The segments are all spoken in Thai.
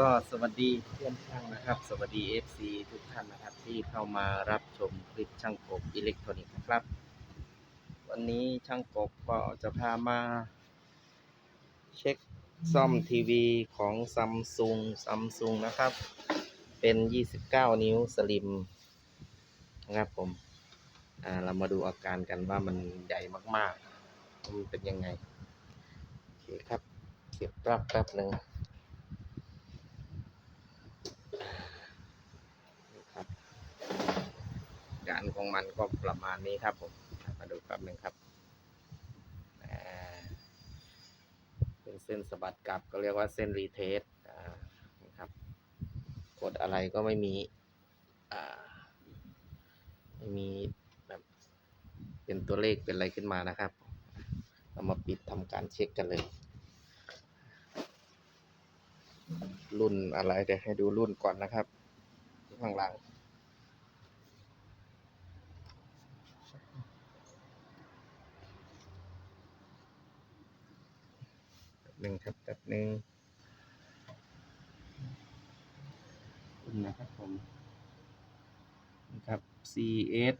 ก็สวัสดีเพื่อนช่างนะครับ สวัสดี FC ทุกท่านนะครับ ที่เข้ามารับชมคลิปช่างกบอิเล็กทรอนิกส์นะครับ วันนี้ช่างกบก็จะพามา เช็คซ่อมทีวีของซัมซุงซัมซุงนะครับ เป็น 29 นิ้วสลิมนะครับผมอ่าเรามาดูอาการกันว่ามันใหญ่มากๆมันเป็นยังไง โอเคครับเสียบปลั๊กแป๊บหนึ่ง นี่ครับการ ของมันก็ประมาณนี้ครับผมมาดูแป๊บหนึ่งครับเป็นเส้นสะบัดกลับก็เรียกว่าเส้นรีเทสนี่ครับ กดอะไรก็ไม่มีไม่มีแบบเป็นตัวเลขเป็นอะไรขึ้นมานะครับ เรามาปิดทำการเช็คกันเลย รุ่นอะไรเดี๋ยวให้ดูรุ่นก่อนนะครับข้างหลัง แป๊บ หนึ่งครับแป๊บหนึ่งรุ่นนะครับผมนะครับ CS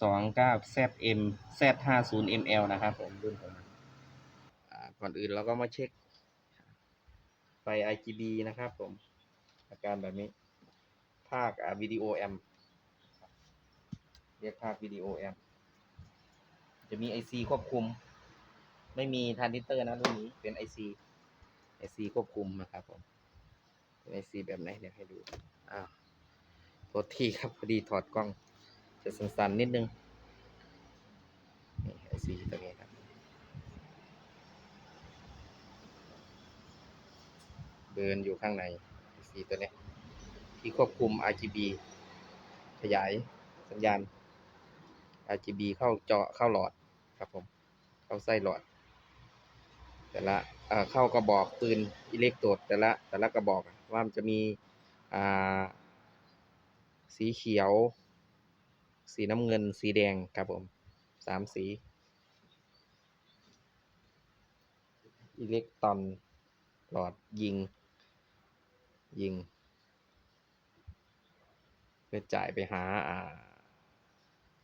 สองเก้า ZM Z ห้าศูนย์ ML นะครับผมรุ่นของมันก่อนอื่นเราก็มาเช็ค ไฟ RGB นะครับผม อาการแบบนี้ ภาควิดีโอแอมเรียกภาควิดีโอแอมจะมี IC ควบคุม ไม่มีทรานซิสเตอร์นะรุ่นนี้เป็น IC IC ควบคุมนะครับผมเป็น IC แบบไหนเดี๋ยวให้ดูอ้าวโทษทีครับพอดีถอดกล้อง จะสั่นๆนิดนึงนี่ IC ตัวนี้ครับเดินอยู่ข้างใน IC ตัวนี้ที่ควบคุม RGB ขยายสัญญาณ RGB เข้าเจาะเข้าหลอดครับผม เข้าไส้หลอด แต่ละเข้ากระบอกปืนอิเล็กโตรดแต่ละแต่ละกระบอกว่ามันจะมีสีเขียว สีน้ำเงิน สีแดงครับผมสามสีอิเล็กตรอนหลอดยิง ยิงเพื่อจ่ายไปหา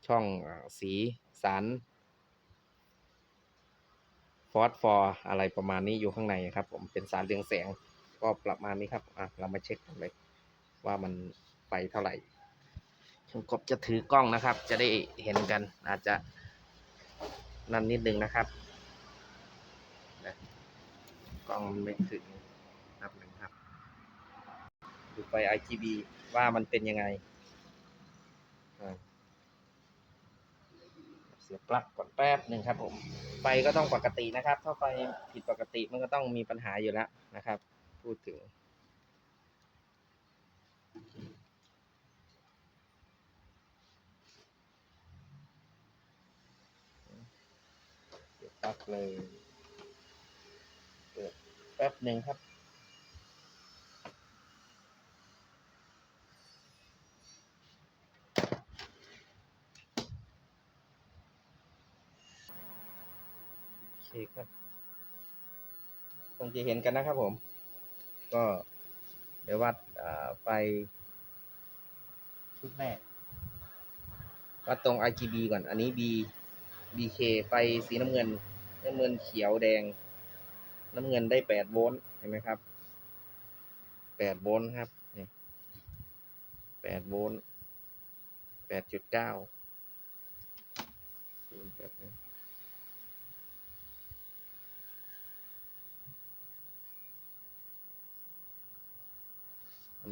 ช่องสีสาร ฟอสฟอร์อะไรประมาณนี้อยู่ข้างในครับ ผมเป็นสารเรืองแสงก็ประมาณนี้ครับอะเรามาเช็คกันเลย ว่ามันไฟเท่าไหร่ช่างกบจะถือกล้องนะครับ จะได้เห็นกันอาจจะนั่นนิดนึงนะครับนะกล้องมันไม่ถึงนับหนึ่งครับ ดูไฟ RGB ว่ามันเป็นยังไงอ่า เสียปลั๊กก่อนแป๊บหนึ่งครับผมไฟก็ต้องปกตินะครับ ถ้าไฟผิดปกติมันก็ต้องมีปัญหาอยู่แล้วนะครับ พูดถึง เสียบปลั๊กเลยเปิดแป๊บหนึ่งครับ โอเครับคงจะเห็นกันนะครับผม ก็เดี๋ยววัดไฟชุดแรกวัดตรง RGB ก่อน อันนี้ B BK ไฟสีน้ำเงิน น้ำเงินเขียวแดง น้ำเงินได้แปดโวลต์เห็นไหมครับแปดโวลต์ครับนี่แปดโวลต์แปดจุดเก้า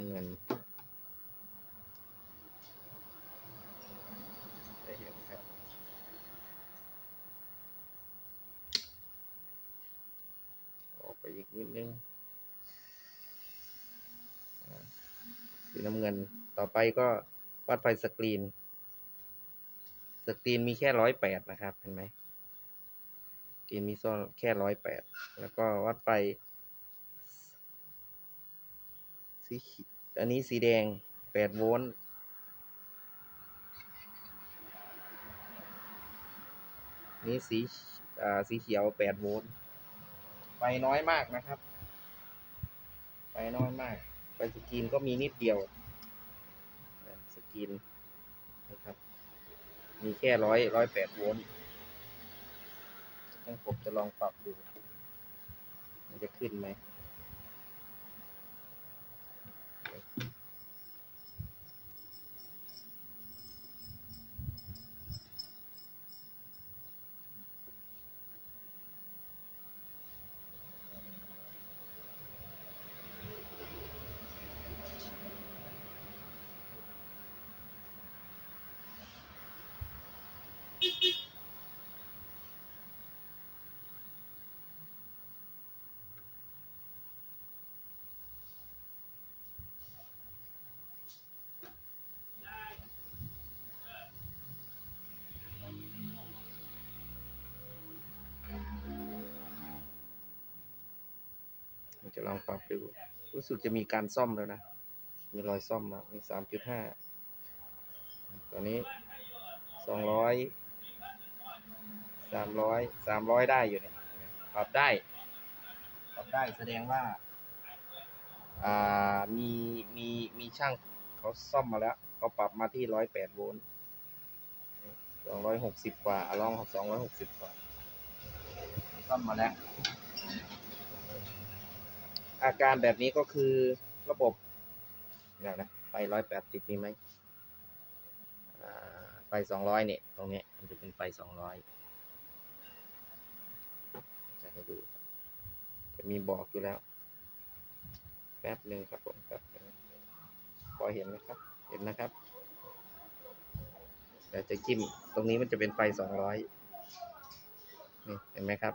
ำเงินได้เห็นครับ ออกไปอีกนิดนึงสีน้ำเงิน ต่อไปก็วัดไฟสกรีน สกรีนมีแค่ร้อยแปดนะครับ เห็นไหมสกรีนมีโซ่อนแค่ร้อยแปด แล้วก็วัดไฟ สีอันนี้สีแดงแปดโวลต์นี่สีอ่าสีเขียวแปดโวลต์ไฟน้อยมากนะครับ ไฟน้อยมาก ไฟสกรีนก็มีนิดเดียว สกรีนนะครับ มีแค่ร้อยร้อยแปดโวลต์ต้องผมจะลองปรับดู มันจะขึ้นไหม Okay. ลองปรับดู รู้สึกจะมีการซ่อมแล้วนะ มีรอยซ่อมแล้วมีสามจุดห้าตอนนี้สองร้อยสามร้อยสามร้อยได้อยู่เนี่ยปรับได้ ปรับได้แสดงว่าอ่ามีมีมีช่างเขาซ่อมมาแล้วเขาปรับมาที่ร้อยแปดโวลต์สองร้อยหกสิบกว่าลองสองร้อยหกสิบกว่าซ่อมมาแล้ว อาการแบบนี้ก็คือระบบเดี๋ยวนะไฟร้อยแปดสิบมีไหมไฟสองร้อยเนี่ย ตรงนี้มันจะเป็นไฟสองร้อยจะให้ดู จะมีบอกอยู่แล้ว แป๊บหนึ่งครับผมแป๊บหนึ่งพอเห็นไหมครับ เห็นนะครับเดี๋ยวจะจิ้ม ตรงนี้มันจะเป็นไฟสองร้อยนี่เห็นไหมครับ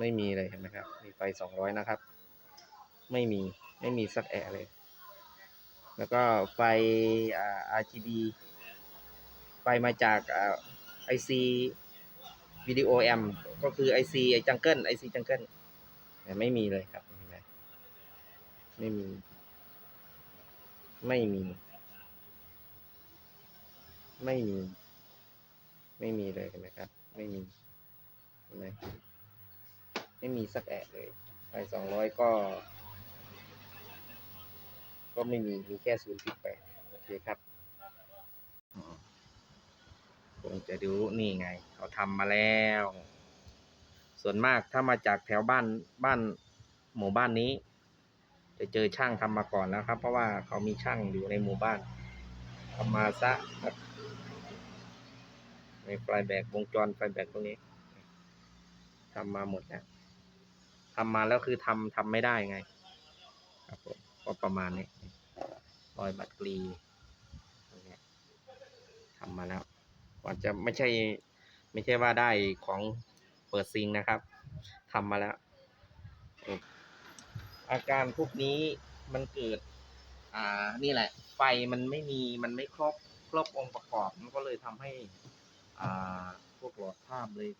ไม่มีเลยเห็นไหมครับ มีไฟสองร้อยนะครับ ไม่มีไม่มีสักแอะเลย แล้วก็ไฟอ่า RGB ไฟมาจากอ่า IC วิดีโอแอมก็คือ IC ไอจังเกิล IC จังเกิลแต่ไม่มีเลยครับเห็นไหมไม่มี ไม่มี ไม่มี ไม่มีเลยเห็นไหมครับ ไม่มีเห็นไหม ไม่มีสักแอะเลยไฟสองร้อยก็ ก็ไม่มีมีแค่ศูนย์จุดแปดโอเคครับผมจะดูนี่ไง เขาทำมาแล้ว ส่วนมากถ้ามาจากแถวบ้านบ้านหมู่บ้านนี้ จะเจอช่างทำมาก่อนแล้วครับ เพราะว่าเขามีช่างอยู่ในหมู่บ้านทำมาซะครับในไฟแบกวงจรไฟแบกตรงนี้ทำมาหมดแล้ว ทำมาแล้วคือทำทำไม่ได้ไง ครับผมก็ประมาณนี้รอยบัตรกรีทำมาแล้วก่อนจะไม่ใช่ ไม่ใช่ว่าได้ของเปิดซิงนะครับทำมาแล้ว อาการพวกนี้มันเกิด อ่า นี่แหละ ไฟมันไม่มี มันไม่ครบ ครบองค์ประกอบ มันก็เลยทำให้ อ่า พวกหลอดภาพเลย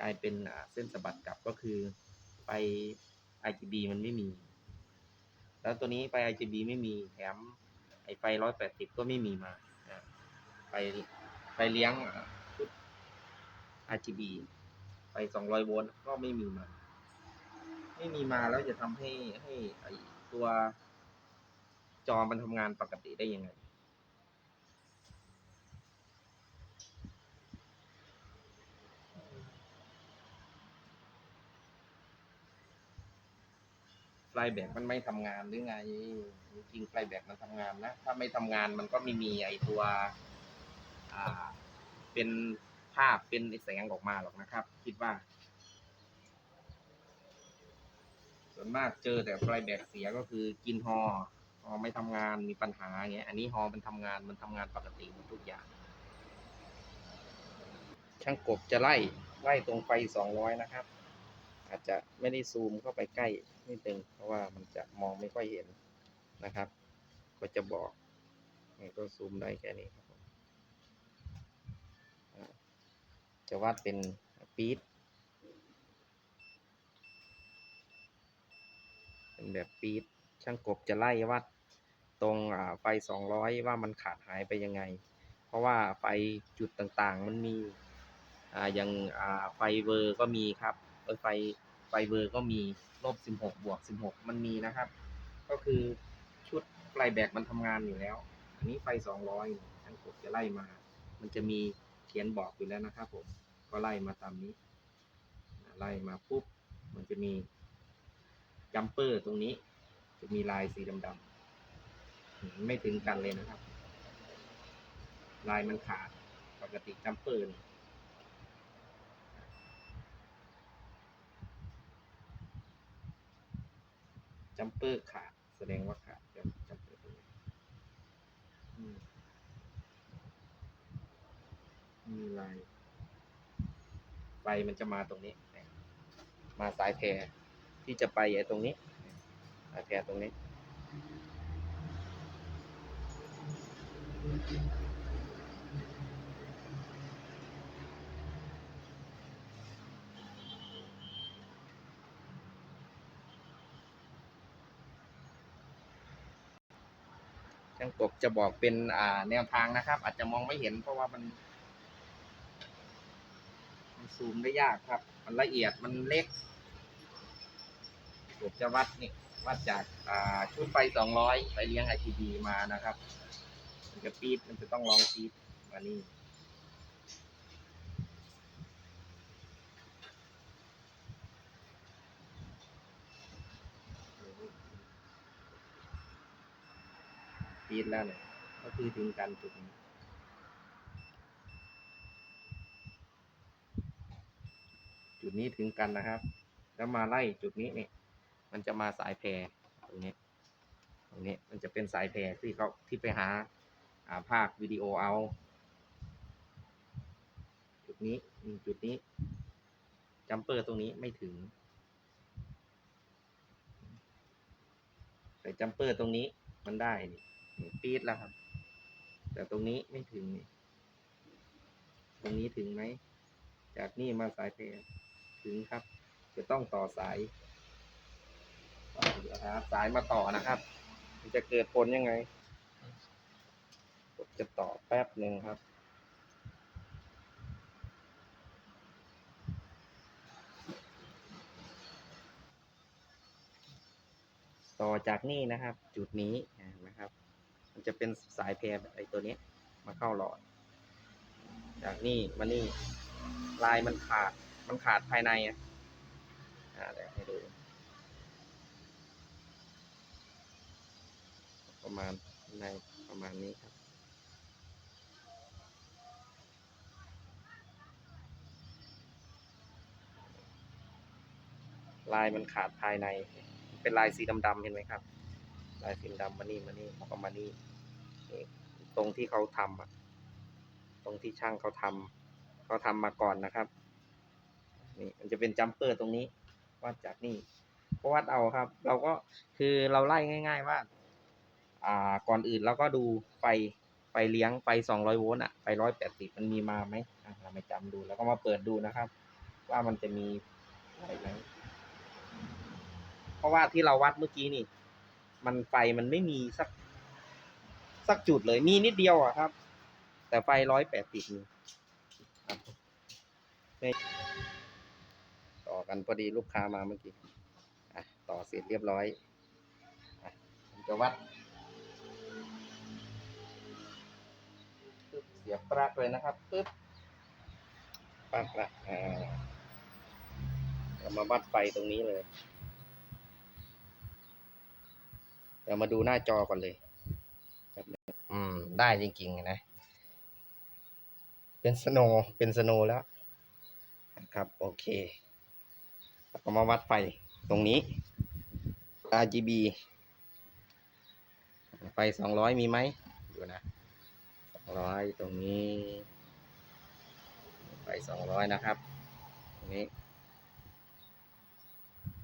กลายเป็นเส้นสะบัดกลับก็คือ ไฟ RGB มันไม่มี แล้วตัวนี้ไฟ RGB ไม่มีแถมไอไฟร้อยแปดสิบก็ไม่มีมาไฟไฟเลี้ยงอ่าชุด RGB ไฟสองร้อยโวลต์ก็ไม่มีมา ไม่มีมาแล้วจะทำให้ให้ไอตัวจอมันทำงานปกติได้ยังไง ไฟแบกมันไม่ทำงานหรือไง จริงๆไฟแบกมันทำงานนะ ถ้าไม่ทำงานมันก็ไม่มีไอตัว อ่า เป็นภาพเป็นแสงออกมาหรอกนะครับ คิดว่า ส่วนมากเจอแต่ไฟแบกเสียก็คือกินฮอฮอไม่ทำงานมีปัญหาอย่างเงี้ย อันนี้ฮอมันทำงานมันทำงานปกติหมดทุกอย่าง ช่างกบจะไล่ไล่ตรงไฟสองร้อยนะครับ อาจจะไม่ได้ซูมเข้าไปใกล้นิดนึงเพราะว่ามันจะมองไม่ค่อยเห็นนะครับ ก็จะบอกก็ซูมได้แค่นี้ครับจะวัดเป็นปี๊ดเป็นแบบปี๊ดช่างกบจะไล่วัดตรงไฟสองร้อยว่ามันขาดหายไปยังไง เพราะว่าไฟจุดต่างๆมันมี อ่าอย่างอ่าไฟเวอร์ก็มีครับ ไฟไฟเบอร์ก็มีลบสิบหกบวกสิบหกมันมีนะครับ ก็คือชุดไฟแบกมันทำงานอยู่แล้ว อันนี้ไฟสองร้อยช่างกบจะไล่มา มันจะมีเขียนบอกอยู่แล้วนะครับ ผมก็ไล่มาตามนี้ ไล่มาปุ๊บมันจะมีจัมเปอร์ตรงนี้ จะมีลายสีดำๆไม่ถึงกันเลยนะครับ ลายมันขาดปกติจัมเปอร์ จัมเปอร์ขาดแสดงว่าขาดจัมจัมเปอร์ตรงนี้อืมมีลายไฟมันจะมาตรงนี้ มาสายแพรที่จะไปไอ้ตรงนี้สายแพรตรงนี้ ช่างกบจะบอกเป็นอ่าแนวทางนะครับ อาจจะมองไม่เห็นเพราะว่ามันมันซูมได้ยากครับ มันละเอียดมันเล็กกบจะวัดนี่วัดจากอ่าชุดไฟสองร้อยไปเลี้ยงไอทีดีมานะครับ มันจะปีดมันจะต้องลองปีดมานี่ ปีดแล้วเนี่ยก็คือถึงกันจุดนี้จุดนี้ถึงกันนะครับ แล้วมาไล่จุดนี้เนี่ยมันจะมาสายแพรตรงนี้ตรงนี้มันจะเป็นสายแพรที่เขาที่ไปหาอาภาควิดีโอเอา จุดนี้จุดนี้จัมเปอร์ตรงนี้ไม่ถึงแต่จัมเปอร์ตรงนี้มันได้นี่ ปีดแล้วครับ แต่ตรงนี้ไม่ถึงนี่ตรงนี้ถึงไหม จากนี่มาสายแพรถึงครับ จะต้องต่อสายต่อเดี๋ยวหาสายมาต่อนะครับ มันจะเกิดผลยังไงผมจะต่อแป๊บหนึ่งครับต่อจากนี่นะครับ จุดนี้นไหมครับ มันจะเป็นสายแพรแบบไอตัวนี้มาเข้าหลอด จากนี่มานี่ลายมันขาด มันขาดภายในอะอ่าเดี๋ยวให้ดู ประมาณในประมาณนี้ครับลายมันขาดภายใน เป็นลายสีดำๆเห็นไหมครับ ลายสีดำมานี่มานี่ประมาณนี้นี่ตรงที่เขาทำอะตรงที่ช่างเขาทำเขาทำมาก่อนนะครับ นี่มันจะเป็นจัมเปอร์ตรงนี้วัดจากนี่ก็วัดเอาครับ เราก็คือเราไล่ง่าย ๆ ว่า อ่าก่อนอื่นเราก็ดูไฟไฟเลี้ยงไฟสองร้อยโวลต์อะไฟร้อยแปดสิบมันมีมาไหมเราไม่จำดูแล้วก็มาเปิดดูนะครับ ว่ามันจะมีอะไรไหมเพราะว่าที่เราวัดเมื่อกี้นี่ มันไฟมันไม่มีสัก สักจุดเลยมีนิดเดียวอะครับ แต่ไฟร้อยแปดสิบนี่ครับต่อกันพอดีลูกค้ามาเมื่อกี้ต่อเสร็จเรียบร้อยอะผมจะวัดเสียบปลั๊กเลยนะครับปึ๊บปลั๊กละอ่ามาวัดไฟตรงนี้เลย เดี๋ยวมาดูหน้าจอก่อนเลย อืม ได้จริงๆนะ เป็นสโนเป็นสโนแล้วครับ โอเคแล้วก็มาวัดไฟตรงนี้ RGB ไฟสองร้อยมีไหมดูนะสองร้อยตรงนี้ไปสองร้อยนะครับ ตรงนี้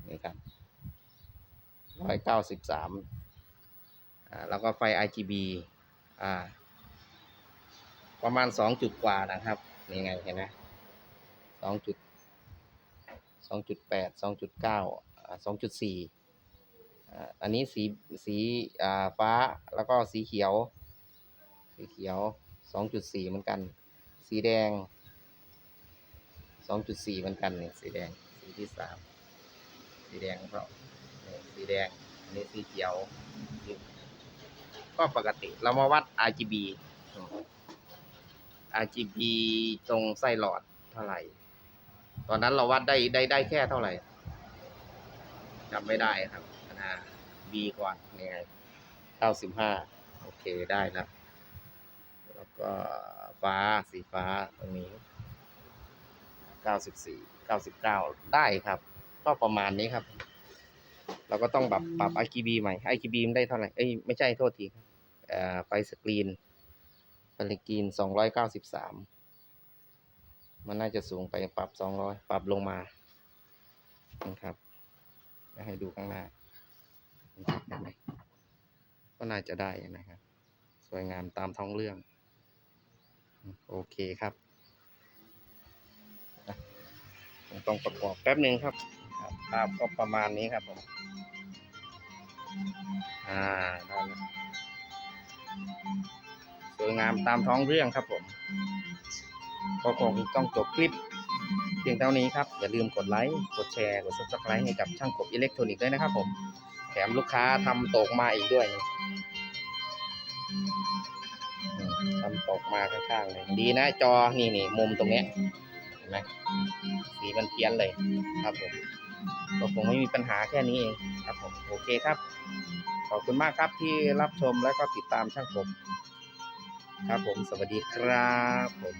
นี่ครับร้อยเก้าสิบสาม แล้วก็ไฟ RGB อ่าประมาณสองจุดกว่านะครับนี่ไงเห็นไหมสองจุดสองจุดแปดสองจุดเก้าสองจุดสี่อันนี้สีสีอ่าฟ้าแล้วก็สีเขียว สีเขียวสองจุดสี่เหมือนกัน สีแดงสองจุดสี่เหมือนกันเนี่ยสีแดงสีที่สามสีแดงเพราะสีแดงอันนี้สีเขียวสี ก็ปกติ เรามาวัด RGB RGB ตรงไส้หลอดเท่าไหร่ ตอนนั้นเราวัดได้ได้ได้แค่เท่าไหร่จำไม่ได้ครับนะ B ก่อนยังไงเก้าสิบห้าโอเคได้แล้วแล้วก็ฟ้าสีฟ้าตรงนี้เก้าสิบสี่เก้าสิบเก้าได้ครับ ก็ประมาณนี้ครับ เราก็ต้องแบบปรับ RGB ใหม่ RGB มันได้เท่าไหร่ เอ้ยไม่ใช่โทษทีครับ ไฟสกรีนไฟสกรีนสองร้อยเก้าสิบสามมันน่าจะสูงไปปรับสองร้อยปรับลงมานะครับให้ดูข้างหน้าก็น่าจะได้นะครับ สวยงามตามท้องเรื่อง โอเคครับผมต้องประกอบแป๊บหนึ่งครับครับภาพก็ประมาณนี้ครับผม อ่าได้แล้ว สวยงามตามท้องเรื่องครับผมก็คงต้องจบคลิปเพียงเท่านี้ครับ อย่าลืมกดไลค์ กดแชร์ กด subscribe ให้กับช่างกบอิเล็กทรอนิกส์ด้วยนะครับผม แถมลูกค้าทำตกมาอีกด้วยทำตกมาข้างๆเลย ดีนะจอ นี่นี่มุมตรงเนี้ยเห็นไหมสีมันเพี้ยนเลยครับผมก็คงไม่มีปัญหาแค่นี้เองครับผม โอเคครับ ขอบคุณมากครับที่รับชมและก็ติดตามช่างผม ครับผมสวัสดีครับผม